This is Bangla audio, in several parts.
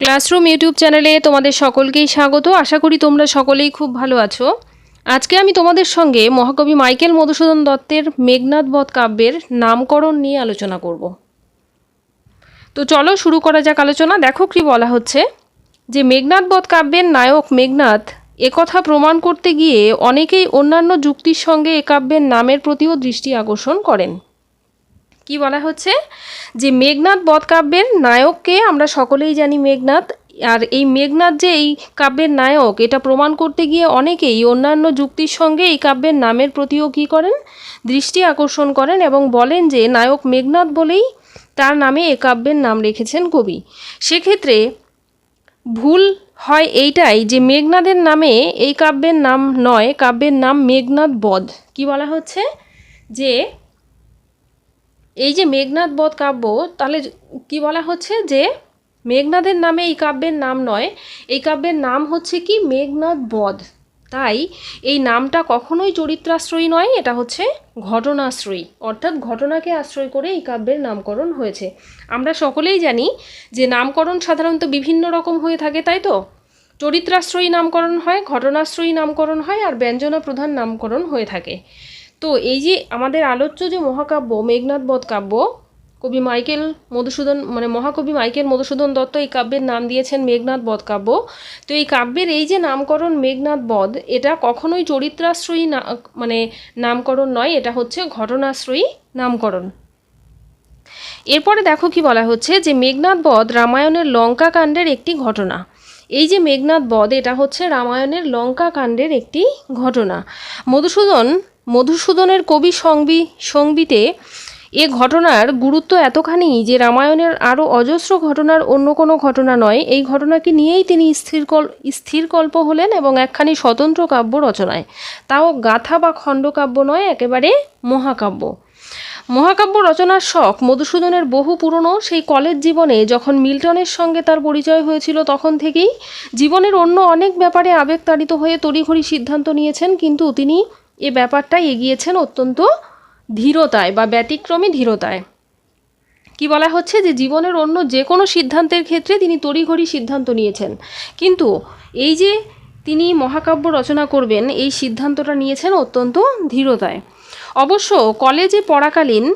ক্লাসরুম ইউটিউব চ্যানেলে তোমাদের সকলকেই স্বাগত। আশা করি তোমরা সকলেই খুব ভালো আছো। আজকে আমি তোমাদের সঙ্গে মহাকবি মাইকেল মধুসূদন দত্তের মেঘনাদ বধ কাব্যের নামকরণ নিয়ে আলোচনা করব। তো চলো শুরু করা যাক আলোচনা। দেখো কি বলা হচ্ছে। যে মেঘনাদ বধ কাব্যের নায়ক মেঘনাদ একথা প্রমাণ করতে গিয়ে অনেকেই অন্যান্য যুক্তির সঙ্গে এ কাব্যের নামের প্রতিও দৃষ্টি আকর্ষণ করেন। কি বলা হচ্ছে? যে মেঘনাদ বধ কাব্যের নায়ককে আমরা সকলেই জানি মেঘনাদ। আর এই মেঘনাদ যে এই কাব্যের নায়ক, এটা প্রমাণ করতে গিয়ে অনেকেই অন্যান্য যুক্তির সঙ্গে এই কাব্যের নামের প্রতিও কী করেন? দৃষ্টি আকর্ষণ করেন এবং বলেন যে নায়ক মেঘনাদ বলেই তার নামে এ কাব্যের নাম রেখেছেন কবি। সেক্ষেত্রে ভুল হয় এইটাই যে মেঘনাদের নামে এই কাব্যের নাম নয়, কাব্যের নাম মেঘনাদ বধ। কি বলা হচ্ছে? যে এই যে মেঘনাদ বধ কাব্য, তাহলে কি বলা হচ্ছে যে মেঘনাদের নামে এই কাব্যের নাম নয়, এই কাব্যের নাম হচ্ছে কি মেঘনাদ বধ। তাই এই নামটা কখনোই চরিত্রাশ্রয়ী নয়, এটা হচ্ছে ঘটনাশ্রয়ী। অর্থাৎ ঘটনাকে আশ্রয় করে এই কাব্যের নামকরণ হয়েছে। আমরা সকলেই জানি যে নামকরণ সাধারণত বিভিন্ন রকম হয়ে থাকে, তাই তো? চরিত্রাশ্রয়ী নামকরণ হয়, ঘটনাশ্রয়ী নামকরণ হয়, আর ব্যঞ্জনা প্রধান নামকরণ হয়ে থাকে। তো এই যে আমাদের আলোচ্য যে মহাকাব্য, মেঘনাদ বধ কাব্য, কবি মাইকেল মধুসূদন মানে মহাকবি মাইকেল মধুসূদন দত্ত এই কাব্যের নাম দিয়েছেন মেঘনাদ বধ কাব্য। তো এই কাব্যের এই যে নামকরণ মেঘনাদ বধ, এটা কখনোই চরিত্রাশ্রয়ী না মানে নামকরণ নয়, এটা হচ্ছে ঘটনাশ্রয়ী নামকরণ। এরপরে দেখো কি বলা হচ্ছে যে মেঘনাদ বধ রামায়ণের লঙ্কা কাণ্ডের একটি ঘটনা। এই যে মেঘনাদ বধ, এটা হচ্ছে রামায়ণের লঙ্কা কাণ্ডের একটি ঘটনা। মধুসূদন মধুসূদনের কবি সংবি, সংবিতে এ ঘটনার গুরুত্ব এতখানি যে রামায়ণের আরও অজস্র ঘটনার অন্য কোনো ঘটনা নয়। এই ঘটনাকে নিয়েই তিনি স্থির স্থিরকল্প হলেন এবং একখানি স্বতন্ত্র কাব্য রচনায়। তাও গাথা বা খণ্ডকাব্য নয়, একেবারে মহাকাব্য। মহাকাব্য রচনার শখ মধুসূদনের বহু পুরনো সেই কলেজ জীবনে যখন মিল্টনের সঙ্গে তার পরিচয় হয়েছিল তখন থেকেই জীবনের অন্য অনেক ব্যাপারে আবেগতাড়িত হয়ে তড়িঘড়ি সিদ্ধান্ত নিয়েছেন, কিন্তু তিনি এ ব্যাপারটাই এগিয়েছেন অত্যন্ত ধীরতায় বা ব্যতিক্রমী ধীরতায়। কি বলা হচ্ছে যে জীবনের অন্য যে কোনো সিদ্ধান্তের ক্ষেত্রে তিনি তড়িঘড়ি সিদ্ধান্ত নিয়েছেন। কিন্তু এই যে তিনি মহাকাব্য রচনা করবেন, এই সিদ্ধান্তটা নিয়েছেন অত্যন্ত ধীরতায়। অবশ্য কলেজে পড়াকালীন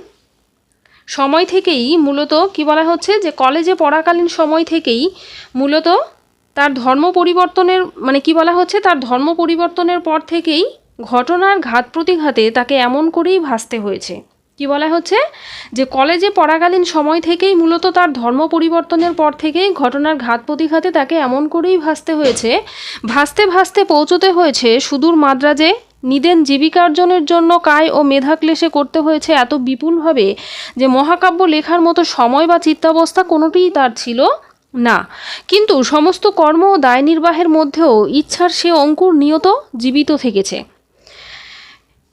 সময় থেকেই মূলত কি বলা হচ্ছে যে কলেজে পড়াকালীন সময় থেকেই মূলত তার ধর্ম পরিবর্তনের মানে কি বলা হচ্ছে তার ধর্ম পরিবর্তনের পর থেকেই ঘটনার ঘাত প্রতিঘাতে তাকে এমন করেই ভাসতে হয়েছে। কি বলা হচ্ছে? যে কলেজে পড়াকালীন সময় থেকেই মূলত তার ধর্ম পরিবর্তনের পর থেকেই ঘটনার ঘাত প্রতিঘাতে তাকে এমন করেই ভাসতে হয়েছে। ভাসতে ভাসতে পৌঁছতে হয়েছে সুদূর মাদ্রাজে। নিদেন জীবিকার্জনের জন্য কায় ও মেধাক্লেশে করতে হয়েছে এত বিপুলভাবে যে মহাকাব্য লেখার মতো সময় বা চিত্তাবস্থা কোনোটিই তার ছিল না। কিন্তু সমস্ত কর্ম ও দায় নির্বাহের মধ্যেও ইচ্ছার সে অঙ্কুর নিয়ত জীবিত থেকেছে।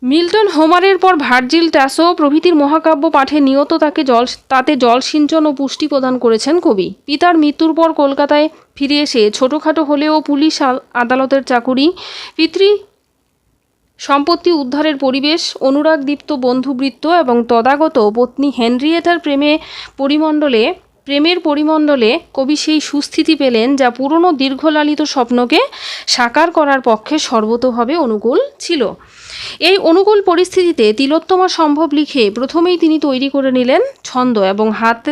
মিল্টন হোমারের পর ভার্জিল ট্যাসো প্রভৃতির মহাকাব্য পাঠে নিয়ত তাকে জল, তাতে জল সিঞ্চন ও পুষ্টি প্রদান করেছেন কবি। পিতার মৃত্যুর পর কলকাতায় ফিরে এসে ছোটোখাটো হলেও পুলিশ আদালতের চাকুরি, পিতৃ সম্পত্তি উদ্ধারের পরিবেশ অনুরাগদীপ্ত বন্ধুবৃত্ত এবং তদাগত পত্নী হেনরিয়েটার প্রেমে পরিমণ্ডলে, প্রেমের পরিমণ্ডলে কবি সেই সুস্থিতি পেলেন যা পুরনো দীর্ঘলালিত স্বপ্নকে সাকার করার পক্ষে সর্বতোভাবে অনুকূল ছিল। এই অনুকূল পরিস্থিতিতে তিলোত্তমা সম্ভব লিখে প্রথমেই তিনি তৈরি করে নিলেন ছন্দ এবং হাত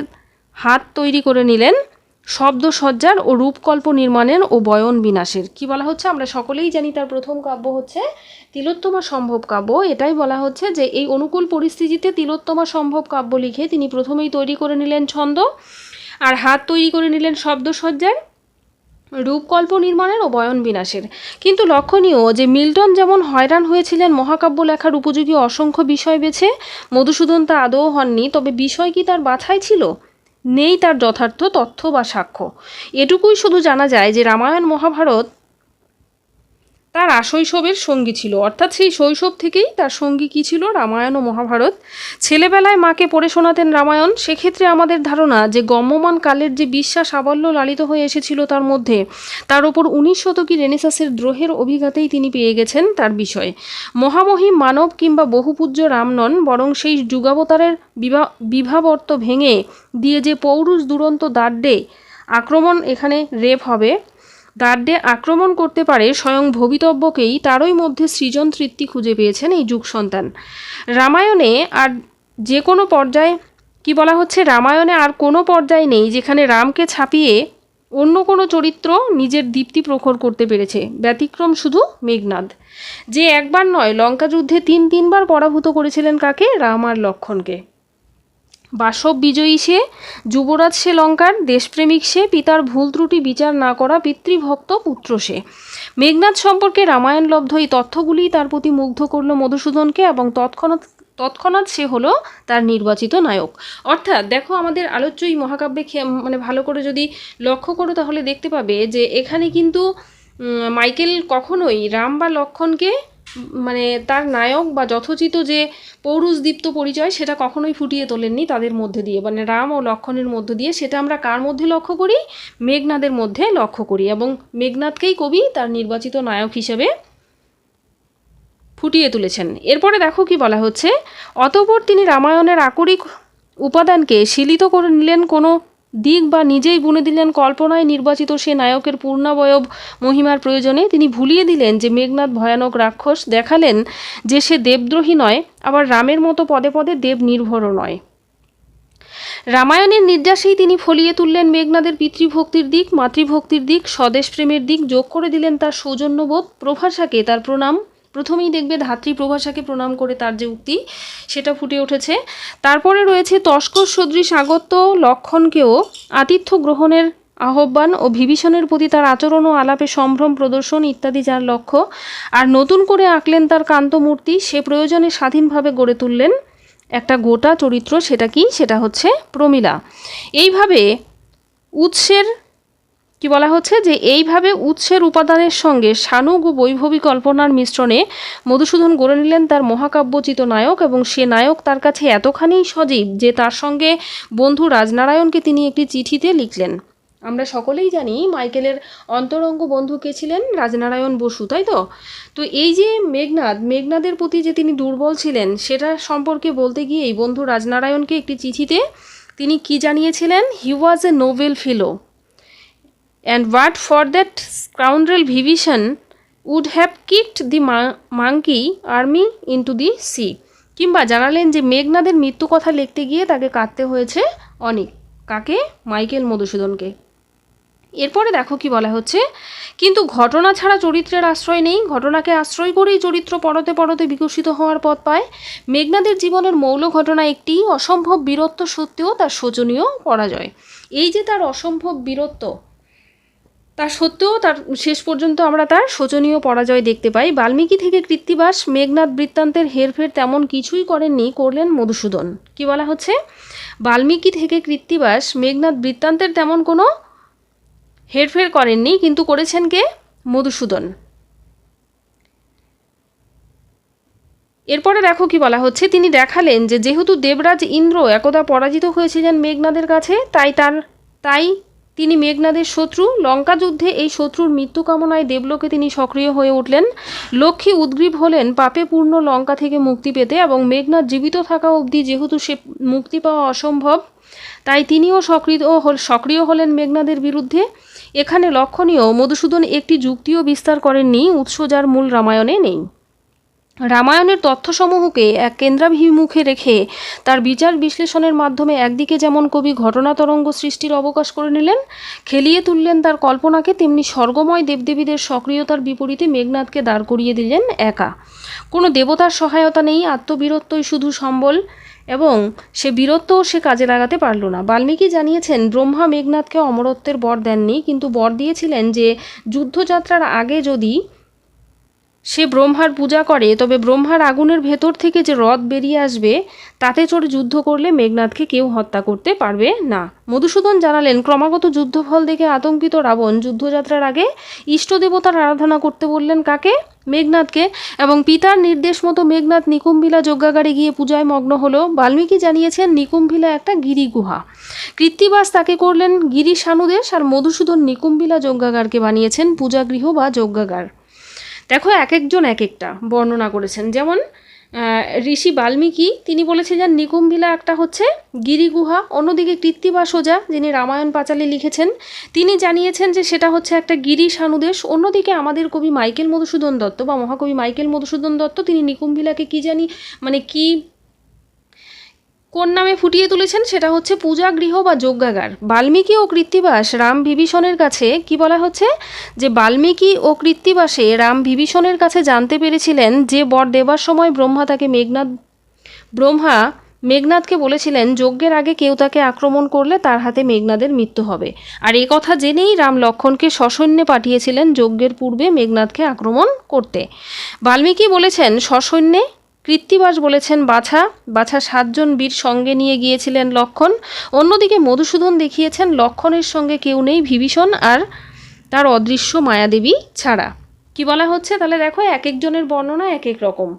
হাত তৈরি করে নিলেন শব্দসজ্জার ও রূপকল্প নির্মাণের ও বয়ন বিনাশের। কি বলা হচ্ছে? আমরা সকলেই জানি তার প্রথম কাব্য হচ্ছে তিলোত্তমা সম্ভব কাব্য। এটাই বলা হচ্ছে যে এই অনুকূল পরিস্থিতিতে তিলোত্তমা সম্ভব কাব্য লিখে তিনি প্রথমেই তৈরি করে নিলেন ছন্দ আর হাত তৈরি করে নিলেন শব্দসজ্জার। রূপকল্প নির্মাণের ও বয়ন বিনাশের। কিন্তু লক্ষণীয় যে মিল্টন যেমন হয়রান হয়েছিলেন মহাকাব্য লেখার উপযোগী অসংখ্য বিষয় বেছে, মধুসূদন তা আদৌ হননি, তবে বিষয় কি তার বাছাই ছিল? নেই তার যথার্থ তথ্য বা সাক্ষ্য। এটুকুই শুধু জানা যায় যে রামায়ণ মহাভারত তার আশৈশবের সঙ্গী ছিল। অর্থাৎ সেই শৈশব থেকেই তার সঙ্গী কী ছিল? রামায়ণ ও মহাভারত। ছেলেবেলায় মাকে পড়ে শোনাতেন রামায়ণ। সেক্ষেত্রে আমাদের ধারণা যে গম্যমান কালের যে বিশ্বাস আবল্য লালিত হয়ে এসেছিল তার মধ্যে, তার ওপর উনিশ শতকী রেনেসাসের দ্রোহের অভিঘাতেই তিনি পেয়ে গেছেন তার বিষয়ে। মহামহিম মানব কিংবা বহুপূজ্য রাম নন বরং সেই যুগাবতারের বিভা, বিভাবর্ত ভেঙে দিয়ে যে পৌরুষ দুরন্ত দাড্ডে আক্রমণ এখানে রেপ হবে গার্ডে আক্রমণ করতে পারে স্বয়ং ভবিতব্যকেই, তারই মধ্যে সৃজন তৃপ্তি খুঁজে পেয়েছেন এই যুগ সন্তান। রামায়ণে আর যে কোনো পর্যায়ে, কি বলা হচ্ছে, রামায়ণে আর কোনো পর্যায় নেই যেখানে রামকে ছাপিয়ে অন্য কোনো চরিত্র নিজের দীপ্তি প্রখর করতে পেরেছে। ব্যতিক্রম শুধু মেঘনাদ। যে একবার নয়, লঙ্কা যুদ্ধে তিন তিনবার পরাভূত করেছিলেন কাকে? রাম আর লক্ষণকে। বাসব বিজয়ী সে, যুবরাজ সে লঙ্কার, দেশপ্রেমিক সে, পিতার ভুল ত্রুটি বিচার না করা পিতৃভক্ত পুত্র সে। মেঘনাথ সম্পর্কে রামায়ণলব্ধ এই তথ্যগুলি তার প্রতি মুগ্ধ করল মধুসূদনকে এবং তৎক্ষণাৎ তৎক্ষণাৎ সে হলো তার নির্বাচিত নায়ক। অর্থাৎ দেখো আমাদের আলোচ্য এই মহাকাব্যে মানে ভালো করে যদি লক্ষ্য করো তাহলে দেখতে পাবে যে এখানে কিন্তু মাইকেল কখনোই রাম বা লক্ষণকে মানে তার নায়ক বা যথোচিত যে পৌরুষদীপ্ত পরিচয় সেটা কখনোই ফুটিয়ে তোলেননি তাদের মধ্যে দিয়ে। মানে রাম ও লক্ষণের মধ্য দিয়ে সেটা আমরা কার মধ্যে লক্ষ্য করি? মেঘনাদের মধ্যে লক্ষ্য করি এবং মেঘনাদকেই কবি তার নির্বাচিত নায়ক হিসেবে ফুটিয়ে তুলেছেন। এরপরে দেখো কি বলা হচ্ছে, অতঃপর তিনি রামায়ণের আকরিক উপাদানকে শিলিত করে নিলেন কোনো দিক বা নিজেই বুনে দিলেন কল্পনায় নির্বাচিত সে নায়কের পূর্ণাবয়ব মহিমার প্রয়োজনে তিনি ভুলিয়ে দিলেন যে মেঘনাথ ভয়ানক রাক্ষস দেখালেন যে সে দেবদ্রোহী নয়, আবার রামের মতো পদে পদে দেব নির্ভরও নয়। রামায়ণের নির্যাসেই তিনি ফলিয়ে তুললেন মেঘনাদের পিতৃভক্তির দিক, মাতৃভক্তির দিক স্বদেশ প্রেমের দিক, যোগ করে দিলেন তার সৌজন্যবোধ। প্রভাষাকে তার প্রণাম। প্রথমেই দেখবে ধাত্রী প্রভাষাকে প্রণাম করে তার যে উক্তি, সেটা ফুটে উঠেছে। তারপরে রয়েছে তস্কর সদৃশ আগত্য লক্ষণকেও আতিথ্য গ্রহণের আহ্বান ও বিভীষণের প্রতি তার আচরণ ও আলাপে সম্ভ্রম, প্রদর্শন ইত্যাদি যার লক্ষ্য। আর নতুন করে আঁকলেন তার কান্তমূর্তি সে প্রয়োজনে স্বাধীনভাবে গড়ে তুললেন একটা গোটা চরিত্র, সেটা কি? সেটা হচ্ছে প্রমীলা। এইভাবে উৎসের কি বলা হচ্ছে যে এইভাবে উৎসের উপাদানের সঙ্গে শানুক ও বৈভবী কল্পনার মিশ্রণে মধুসূদন গড়ে নিলেন তার মহাকাব্যচিত নায়ক এবং সে নায়ক তার কাছে এতখানি সজীব যে তার সঙ্গে বন্ধু রাজনারায়ণকে তিনি একটি চিঠিতে লিখলেন। আমরা সকলেই জানি মাইকেলের অন্তরঙ্গ বন্ধু কে ছিলেন? রাজনারায়ণ বসু, তাই তো? তো এই যে মেঘনাদ, মেঘনাদের প্রতি যে তিনি দুর্বল ছিলেন, সেটা সম্পর্কে বলতে গিয়ে এই বন্ধু রাজনারায়ণকে একটি চিঠিতে তিনি কি জানিয়েছিলেন? He was a noble fellow and but for that scoundrel Vibhishan would have kicked the monkey army into the sea? কিংবা জানালেন যে মেঘনাদের মৃত্যু কথা লিখতে গিয়ে তাকে কাঁদতে হয়েছে অনেক। কাকে? মাইকেল মধুসূদনকে। এরপরে দেখো কি বলা হচ্ছে। কিন্তু ঘটনা ছাড়া চরিত্রের আশ্রয় নেই। ঘটনাকে আশ্রয় করেই চরিত্র পরতে পরতে বিকশিত হওয়ার পথ পায়। মেঘনাদের জীবনের মৌল ঘটনা একটি, অসম্ভব বীরত্ব সত্ত্বেও তার শোচনীয় পরাজয়। এই যে তার অসম্ভব বীরত্ব তা সত্ত্বেও তার শেষ পর্যন্ত আমরা তার শোচনীয় পরাজয় দেখতে পাই। বাল্মীকি থেকে কৃত্তিবাস মেঘনাথ বৃত্তান্তের হেরফের তেমন কিছুই করেননি, করলেন মধুসূদন। কি বলা হচ্ছে? বাল্মীকি থেকে কৃত্তিবাস মেঘনাথ বৃত্তান্তের তেমন কোনো হেরফের করেননি, কিন্তু করেছেন কে? মধুসূদন। এরপরে দেখো কি বলা হচ্ছে। তিনি দেখালেন যে যেহেতু দেবরাজ ইন্দ্র একদা পরাজিত হয়েছিলেন মেঘনাদের কাছে, তাই তার, তাই তিনি মেঘনাদের শত্রু। লঙ্কা যুদ্ধে এই শত্রুর মৃত্যু কামনায় দেবলোকে তিনি সক্রিয় হয়ে উঠলেন। লক্ষ্মী উদ্গ্রীব হলেন পাপে পূর্ণ লঙ্কা থেকে মুক্তি পেতে এবং মেঘনাদ জীবিত থাকা অবধি যেহেতু সে মুক্তি পাওয়া অসম্ভব, তাই তিনিও সক্রিয় সক্রিয় হলেন মেঘনাদের বিরুদ্ধে। এখানে লক্ষণীয়, মধুসূদন একটি যুক্তিও বিস্তার করেননি, উৎস যার মূল রামায়ণে নেই। রামায়ণের তথ্যসমূহকে এক কেন্দ্রাভিমুখে রেখে তার বিচার বিশ্লেষণের মাধ্যমে একদিকে যেমন কবি ঘটনা তরঙ্গ সৃষ্টির অবকাশ করে নিলেন, খেলিয়ে তুললেন তার কল্পনাকে, তেমনি স্বর্গময় দেবদেবীদের সক্রিয়তার বিপরীতে মেঘনাথকে দাঁড় করিয়ে দিলেন একা। কোনো দেবতার সহায়তা নেই, আত্মবীরত্বই শুধু সম্বল এবং সে বীরত্বও সে কাজে লাগাতে পারল না। বাল্মীকি জানিয়েছেন, ব্রহ্মা মেঘনাথকে অমরত্বের বর দেননি, কিন্তু বর দিয়েছিলেন যে, যুদ্ধযাত্রার আগে যদি সে ব্রহ্মার পূজা করে, তবে ব্রহ্মার আগুনের ভেতর থেকে যে রথ বেরিয়ে আসবে, তাতে চড়ে যুদ্ধ করলে মেঘনাথকে কেউ হত্যা করতে পারবে না। মধুসূদন জানালেন, ক্রমাগত যুদ্ধফল দেখে আতঙ্কিত রাবণ যুদ্ধযাত্রার আগে ইষ্টদেবতার আরাধনা করতে বললেন কাকে? মেঘনাথকে। এবং পিতার নির্দেশ মতো মেঘনাথ নিকুম্ভিলা যজ্ঞাগারে গিয়ে পূজায় মগ্ন হলো। বাল্মীকি জানিয়েছেন, নিকুম্ভিলা একটা গিরি গুহা। কৃত্তিবাস তাকে করলেন গিরি সানুদেশ আর মধুসূদন নিকুম্ভিলা যজ্ঞাগারকে বানিয়েছেন পূজাগৃহ বা যজ্ঞাগার। দেখো এক একজন এক একটা বর্ণনা করেছেন। যেমন ঋষি বাল্মীকি, তিনি বলেছেন যে নিকুম্ভিলা একটা হচ্ছে গিরিগুহা অন্যদিকে কৃত্তিবা সোজা, যিনি রামায়ণ পাঁচালী লিখেছেন। তিনি জানিয়েছেন যে, সেটা হচ্ছে একটা গিরি সানুদেশ, অন্যদিকে আমাদের কবি মাইকেল মধুসূদন দত্ত বা মহাকবি মাইকেল মধুসূদন দত্ত, তিনি নিকুম্ভিলাকে কি জানি মানে কি কোন নামে ফুটিয়ে তুলেছেন সেটা হচ্ছে পূজা গৃহ বা যজ্ঞাগার। বাল্মীকি ও কৃত্তিবাস রাম বিভীষণের কাছে কি বলা হচ্ছে? যে বাল্মীকি ও কৃত্তিবাসে রাম বিভীষণের কাছে জানতে পেরেছিলেন যে বর দেবার সময় ব্রহ্মা তাকে মেঘনাথ ব্রহ্মা মেঘনাথকে বলেছিলেন, যজ্ঞের আগে কেউ তাকে আক্রমণ করলে তার হাতে মেঘনাদের মৃত্যু হবে। আর এই কথা জেনেই রাম লক্ষণকে সসৈন্যে পাঠিয়েছিলেন যজ্ঞের পূর্বে মেঘনাথকে আক্রমণ করতে। বাল্মীকি বলেছেন সসৈন্যে কৃত্তিবাস বলেছেন বাছা। বাছা সাতজন বীর সঙ্গে নিয়ে গিয়েছিলেন লক্ষণ। অন্যদিকে মধুসূদন দেখিয়েছেন লক্ষণের সঙ্গে কেউ নেই বিভীষণ আর তার অদৃশ্য মায়াদেবী ছাড়া। কি বলা হচ্ছে? তাহলে দেখো, এক একজনের বর্ণনা এক এক রকম।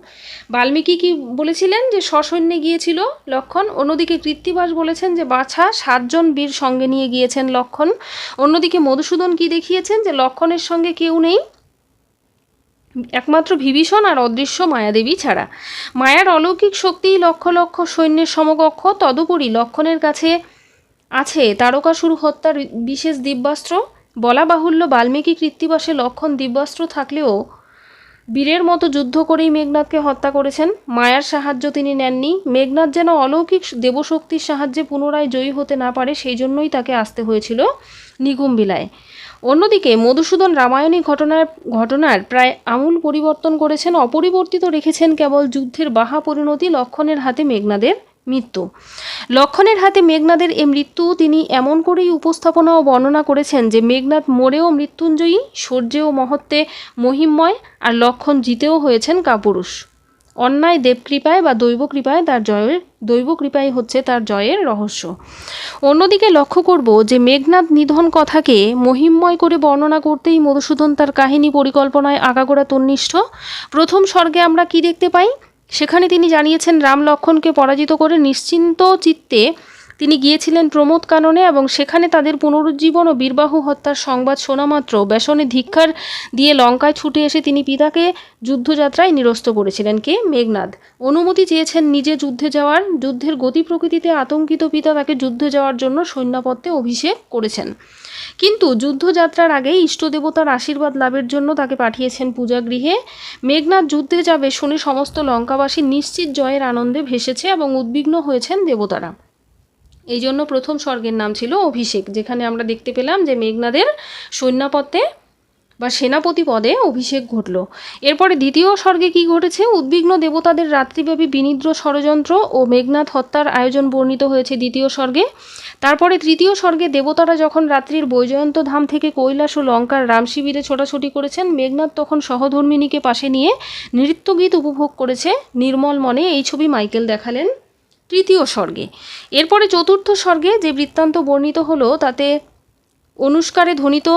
বাল্মীকি কি বলেছিলেন যে সসৈন্যে গিয়েছিল লক্ষণ। অন্যদিকে কৃত্তিবাস বলেছেন যে, বাছা সাতজন বীর সঙ্গে নিয়ে গিয়েছেন লক্ষণ। অন্যদিকে মধুসূদন কি দেখিয়েছেন যে, লক্ষণের সঙ্গে কেউ নেই একমাত্র বিভীষণ আর অদৃশ্য মায়াদেবী ছাড়া। মায়ার অলৌকিক শক্তি লক্ষ লক্ষ সৈন্যের সমকক্ষ, তদুপরি লক্ষণের কাছে আছে তারকাসুর হত্যার বিশেষ দিব্যাস্ত্র। বলা বাহুল্য বাল্মীকি কৃত্তিবাসে লক্ষণ দিব্যাস্ত্র থাকলেও বীরের মতো যুদ্ধ করেই মেঘনাথকে হত্যা করেছেন। মায়ার সাহায্য তিনি নেননি। মেঘনাথ যেন অলৌকিক দেবশক্তির সাহায্যে পুনরায় জয়ী হতে না পারে, সেই জন্যই তাকে আসতে হয়েছিল নিকুম্বিলায় অন্যদিকে মধুসূদন রামায়ণী ঘটনার ঘটনার প্রায় আমূল পরিবর্তন করেছেন, অপরিবর্তিত রেখেছেন কেবল যুদ্ধের বাহা পরিণতি, লক্ষণের হাতে মেঘনাদের মৃত্যু। লক্ষণের হাতে মেঘনাদের এ মৃত্যু তিনি এমন করেই উপস্থাপনা ও বর্ণনা করেছেন যে মেঘনাদ মরেও মৃত্যুঞ্জয়ী শৌর্যেও মহত্বে মহিমময় আর লক্ষণ জিতেও হয়েছেন কাপুরুষ। অন্যায় দেবকৃপায় বা দৈব কৃপায় তার জয়ের, দৈব কৃপাই হচ্ছে তার জয়ের রহস্য। অন্যদিকে লক্ষ্য করব যে মেঘনাথ নিধন কথাকে মহিমময় করে বর্ণনা করতেই মধুসূদন তার কাহিনী পরিকল্পনায় আগাগোড়া তন্নিষ্ঠ। প্রথম স্বর্গে আমরা কি দেখতে পাই? সেখানে তিনি জানিয়েছেন রাম লক্ষণকে পরাজিত করে নিশ্চিন্ত চিত্তে তিনি গিয়েছিলেন প্রমোদ কাননে এবং সেখানে তাদের পুনরুজ্জীবন ও বীরবাহু হত্যার সংবাদ শোনা মাত্র বেসনে ধিক্ষার দিয়ে লঙ্কায় ছুটে এসে তিনি পিতাকে যুদ্ধযাত্রায় নিরস্ত করেছিলেন। কে? মেঘনাদ। অনুমতি চেয়েছেন নিজে যুদ্ধে যাওয়ার। যুদ্ধের গতি প্রকৃতিতে আতঙ্কিত পিতা তাকে যুদ্ধে যাওয়ার জন্য সৈন্যপত্তে অভিষেক করেছেন। কিন্তু যুদ্ধযাত্রার আগে ইষ্টদেবতার আশীর্বাদ লাভের জন্য তাকে পাঠিয়েছেন পূজাগৃহে। মেঘনাথ যুদ্ধে যাবে শুনে সমস্ত লঙ্কাবাসী নিশ্চিত জয়ের আনন্দে ভেসেছে এবং উদ্বিগ্ন হয়েছেন দেবতারা। এই জন্য প্রথম স্বর্গের নাম ছিল অভিষেক, যেখানে আমরা দেখতে পেলাম যে মেঘনাদের সৈন্যপথে বা সেনাপতি পদে অভিষেক ঘটল। এরপরে দ্বিতীয় স্বর্গে কি ঘটেছে? উদ্বিগ্ন দেবতাদের রাত্রিব্যাপী বিনিদ্র ষড়যন্ত্র ও মেঘনাথ হত্যার আয়োজন বর্ণিত হয়েছে দ্বিতীয় স্বর্গে। তারপরে তৃতীয় স্বর্গে দেবতারা যখন রাত্রির বৈজয়ন্ত ধাম থেকে কৈলাস ও লঙ্কার রাম শিবিরে ছোটাছুটি করেছেন মেঘনাথ তখন সহধর্মিনীকে পাশে নিয়ে নৃত্যগীত উপভোগ করেছে। নির্মল মনে এই ছবি মাইকেল দেখালেন। তৃতীয় স্বর্গে। এরপরে চতুর্থ স্বর্গে যে বৃত্তান্ত বর্ণিত হলো, তাতে অনুষ্কারে ধ্বনিত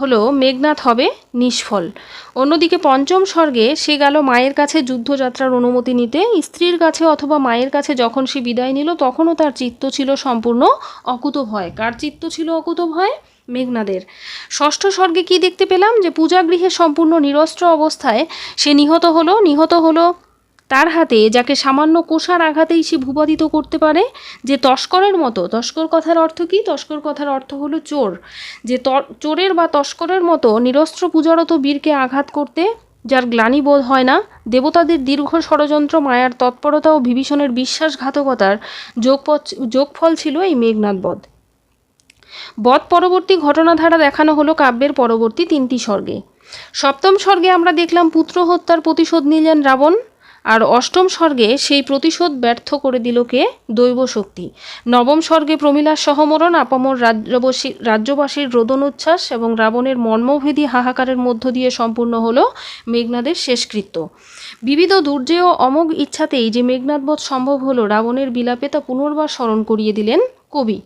হলো মেঘনাথ হবে নিষ্ফল। অন্যদিকে পঞ্চম স্বর্গে সে গেল মায়ের কাছে যুদ্ধযাত্রার অনুমতি নিতে। স্ত্রীর কাছে অথবা মায়ের কাছে যখন সে বিদায় নিল, তখনও তার চিত্ত ছিল সম্পূর্ণ অকুত ভয় কার চিত্ত ছিল অকুত ভয় মেঘনাদের। ষষ্ঠ স্বর্গে কি দেখতে পেলাম? যে পূজাগৃহে সম্পূর্ণ নিরস্ত্র অবস্থায় সে নিহত হলো। নিহত হলো তার হাতে যাকে সামান্য কোষার আঘাতেই সে ভূপাতিত করতে পারে, যে তস্করের মতো, তস্কর কথার অর্থ কি? তস্কর কথার অর্থ হলো চোর। যে চোরের বা তস্করের মতো নিরস্ত্র পূজারত বীরকে আঘাত করতে, যার গ্লানি বোধ হয় না, দেবতাদের দীর্ঘ ষড়যন্ত্র, মায়ার তৎপরতা ও বিভীষণের বিশ্বাসঘাতকতার যোগপথ, যোগফল ছিল এই মেঘনাথ বধ। বধ পরবর্তী ঘটনাধারা দেখানো হলো কাব্যের পরবর্তী তিনটি স্বর্গে। সপ্তম স্বর্গে আমরা দেখলাম পুত্র হত্যার প্রতিশোধ নিলেন রাবণ। আর অষ্টম স্বর্গে সেই প্রতিশোধ ব্যর্থ করে দিল কে? দৈব শক্তি। নবম স্বর্গে প্রমিলার সহমরণ, আপামর রাজ্যবাসী রাজ্যবাসীর রোদনোচ্ছ্বাস এবং রাবণের মর্মভেদী হাহাকারের মধ্য দিয়ে সম্পূর্ণ হলো মেঘনাদের শেষকৃত্য। বিবিধ দুর্জেয় অমোঘ ইচ্ছাতেই যে মেঘনাথবধ সম্ভব হলো রাবণের বিলাপে তা পুনর্বার স্মরণ করিয়ে দিলেন কবি।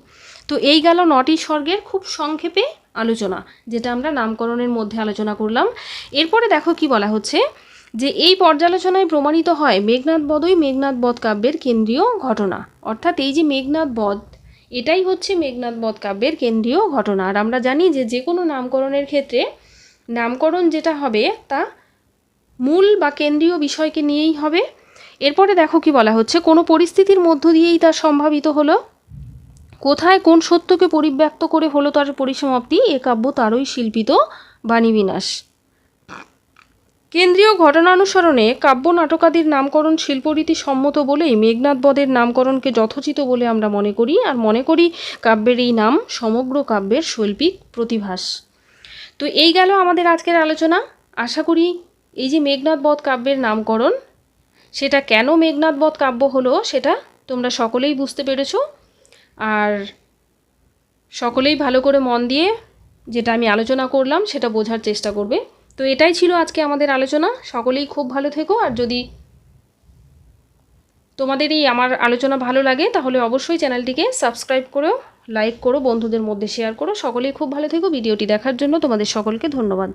তো এই গেল নটি স্বর্গের খুব সংক্ষেপে আলোচনা, যেটা আমরা নামকরণের মধ্যে আলোচনা করলাম। এরপরে দেখো কি বলা হচ্ছে। যে এই পর্যালোচনায় প্রমাণিত হয় মেঘনাথ বধই মেঘনাথ বধ কাব্যের কেন্দ্রীয় ঘটনা। অর্থাৎ এই যে মেঘনাথ বধ, এটাই হচ্ছে মেঘনাথ বধ কাব্যের কেন্দ্রীয় ঘটনা। আর আমরা জানি যে যে কোনো নামকরণের ক্ষেত্রে নামকরণ যেটা হবে তা মূল বা কেন্দ্রীয় বিষয়কে নিয়েই হবে। এরপরে দেখো কি বলা হচ্ছে, কোনো পরিস্থিতির মধ্য দিয়েই তা সম্ভাবিত হলো। কোথায় কোন সত্যকে পরিব্যক্ত করে হলো তার পরিসমাপ্তি, এ কাব্য তারই শিল্পিত বাণীবিনাশ কেন্দ্রীয় ঘটনানুসরণে কাব্য নাটকাদির নামকরণ শিল্পরীতি সম্মত বলেই মেঘনাথ বধের নামকরণকে যথোচিত বলে আমরা মনে করি, আর মনে করি কাব্যের এই নাম সমগ্র কাব্যের শৈল্পিক প্রতিভাস। তো এই গেল আমাদের আজকের আলোচনা। আশা করি এই যে মেঘনাথ বধ কাব্যের নামকরণ, সেটা কেন মেঘনাথ বধ কাব্য হলো সেটা তোমরা সকলেই বুঝতে পেরেছ। আর সকলেই ভালো করে মন দিয়ে যেটা আমি আলোচনা করলাম সেটা বোঝার চেষ্টা করবে। তো এটাই ছিল আজকে আমাদের আলোচনা। সকলেই খুব ভালো থেকো আর যদি তোমাদের এই আমার আলোচনা ভালো লাগে, তাহলে অবশ্যই চ্যানেলটিকে সাবস্ক্রাইব করো, লাইক করো, বন্ধুদের মধ্যে শেয়ার করো। সকলেই খুব ভালো থেকো। ভিডিওটি দেখার জন্য তোমাদের সকলকে ধন্যবাদ।